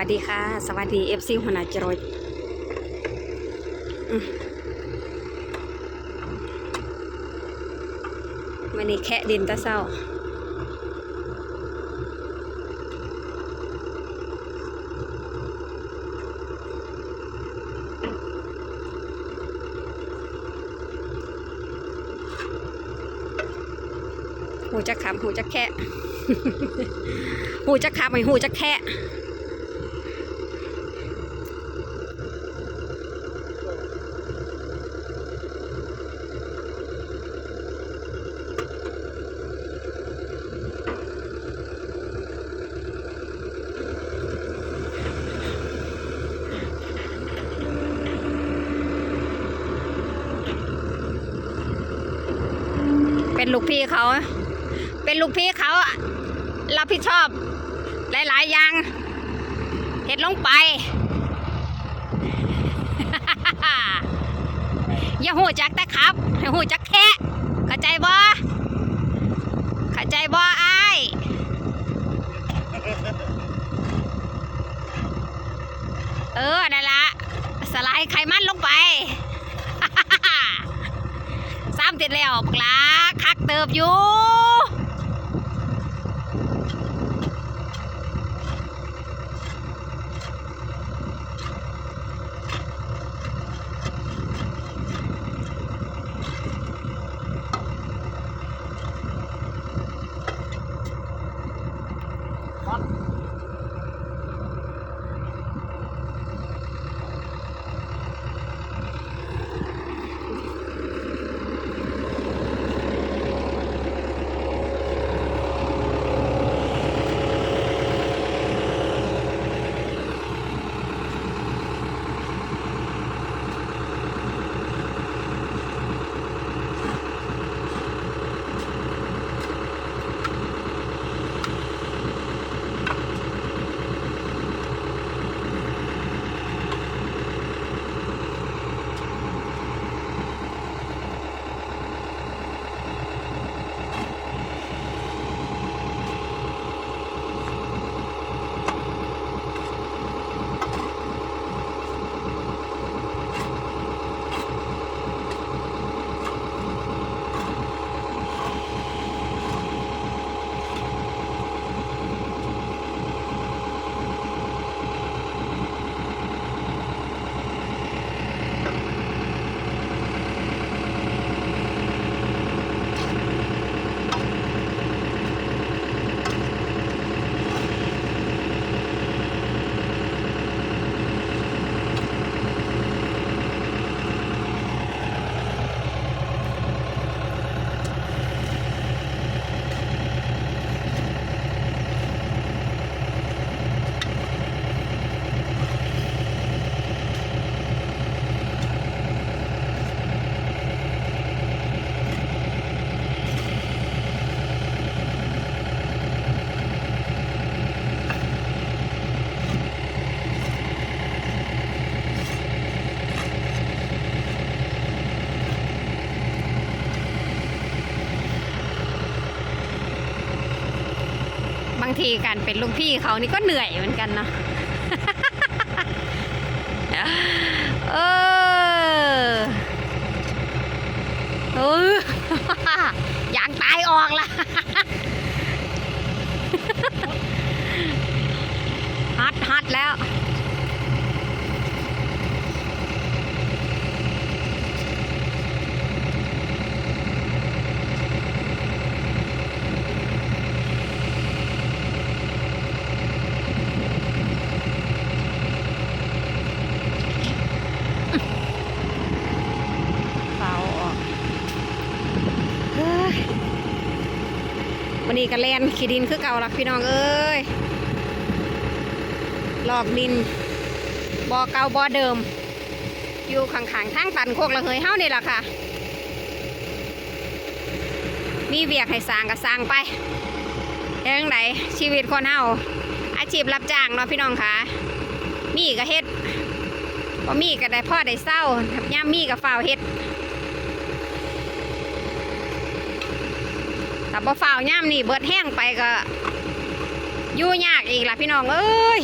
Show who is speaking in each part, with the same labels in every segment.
Speaker 1: วัสดีค่ะ สวัสดีเอฟซีหัวหน้าจรอยมันนี้แคะดินตะเศร้าหูจะขำหูจะแคะหูจะขำไม่หูจะแค่ เป็นลูกพี่เขา เป็นลูกพี่เขารับผิดชอบ หลาย ๆ อย่างเห็ดลงไป อย่าหูจักแต่ครับให้หูจักแค่เข้าใจบ่เข้าใจบ่ไอ้ายเออนั่นละสไลด์ไขมันลงไป ซ้ำติดแล้วปลาคักเติบอยู่างทีการเป็นลูกพี่เขานี่ก็เหนื่อยเหมือนกันเนาะเออเอออยางตายออกละฮัดฮัดแล้ว เฝ้าออกเฮ้ย อนี้ก็แลนขี้ดินคือเก่าละพี่น้องเอ้ยลอกดินบ่อเก่าบ่อเดิม อยู่ข้างๆทางตันโคกละเฮยเฮ้านี่แหละค่ะ มีเวียกให้สร้างก็สร้างไปเรื่องไหนชีวิตคนเฮาอาชีพรับจ้างเนาะพี่น้องค่ะ มีก็เฮ็ดบ่มีก็ได้พ่อได้เศร้าย่ามมีก็ฝ้าวเฮ็ด ถ้าบ่ฝ้าวย่ามนี่เบิดแห้งไปก็ยู่ยากอีกล่ะพี่น้องเอ้ย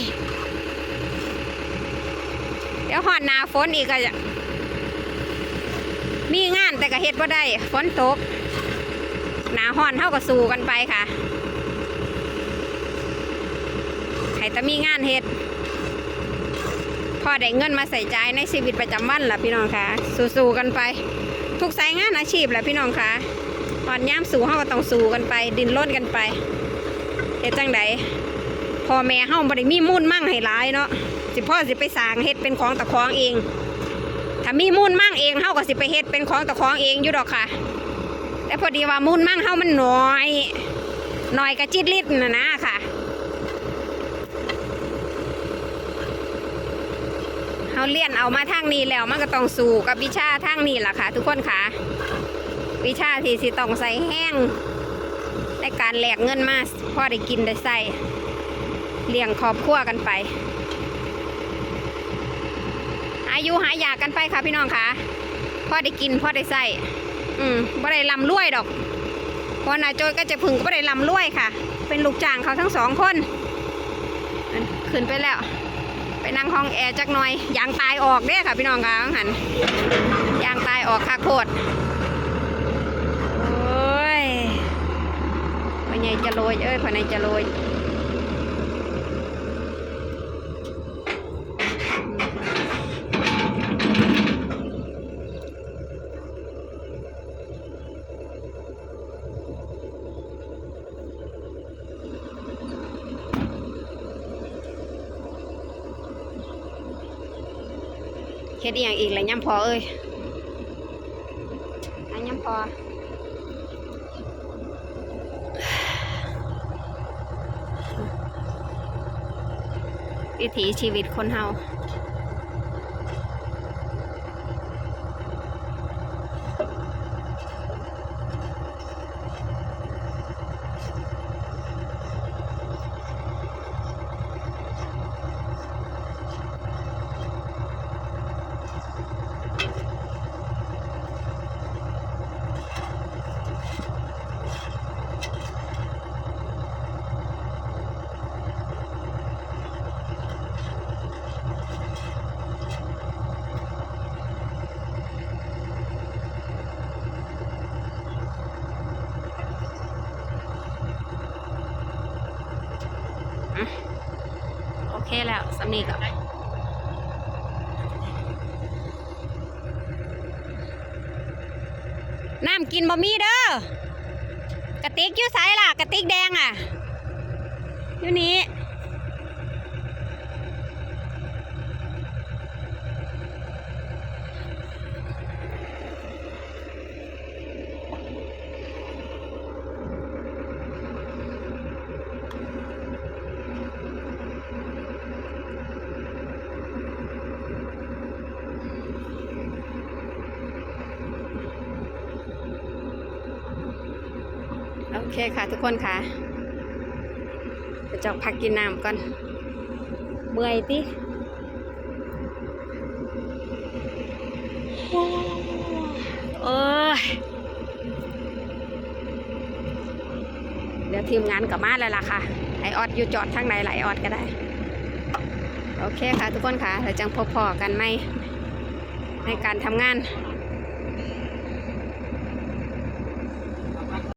Speaker 1: เดี๋ยวหอดหนาฝนอีกก็จะมีงานแต่ก็เฮ็ดบ่ได้ฝนตกหนาห้อนเท่ากับสู้กันไปค่ะให้แต่มีงานเฮ็ดพอได้เงินมาใส่ใจในชีวิตประจำวันล่ะพี่น้องค่ะ สู้ๆกันไป ทุกสายงานอาชีพแหละพี่น้องค่ะ อนย่ามสู้เฮาก็ต้องสู้กันไป ดินร่นกันไปเฮ็ดจังไดพ่อแม่เฮาบ่ได้มีมุ่นมั่งให้หลายเนาะสิพ่อสิไปสร้างเฮ็ดเป็นของตะของเอง ถ้ามีมุ่นมั่งเองเฮาก็สิไปเฮ็ดเป็นของตะของเองอยู่ดอกค่ะ แต่พอดีว่ามุ่นมั่งเฮามันน้อยน้อยกระจิตลิดนะนะค่ะเฮาเรียนเอามาทางนี้แล้วมันก็ต้องสู้กับวิชาทางนี้ล่ะค่ะ ทุกคนค่ะ วิชาที่สิต้องใส่แห้งในการแหลกเงินมาพอได้กินได้ใส่เลี้ยงครอบครัวกันไป อายุหายากกันไปค่ะพี่น้องค่ะพอได้กินพอได้ใส่อืมบ่ได้ลำรวยดอกพราะนายโจยก็จะพึงก็บ่ได้ลำรวยค่ะ เป็นลูกจ้างเขาทั้งสองคนอันขึ้นไปแล้ว ไปนั่งห้องแอร์จักหน่อยยางตายออกเด้ค่ะพี่น้องค่ะหันยางตายออกค่ะโคตรโอ้ยพ่อใหญ่ จะโรยเอ้ยพ่อใหญ่จะโรยเฮ็ดอหย่างอีกเลยย่ำพอเอ้ยอันย่ำพอ วิถีชีวิตคนเฮา เคแล้วสำนีก็น้ำกินบะมี่เด้อกระติกอยู่ไสล่ะ กระติกแดงอะอยู่นี้ เคค่ะทุกคนค่ะไปจอกพักกินน้ำก่อน เมื่อยติโอ้ยเดี๋ยวทีมงานกลับมาแล้วล่ะค่ะ ไอออดอยู่จอดทางไหนไหลออดก็ได้ โอเคค่ะทุกคนค่ะเราจังพบพอกันไหมในการทำงาน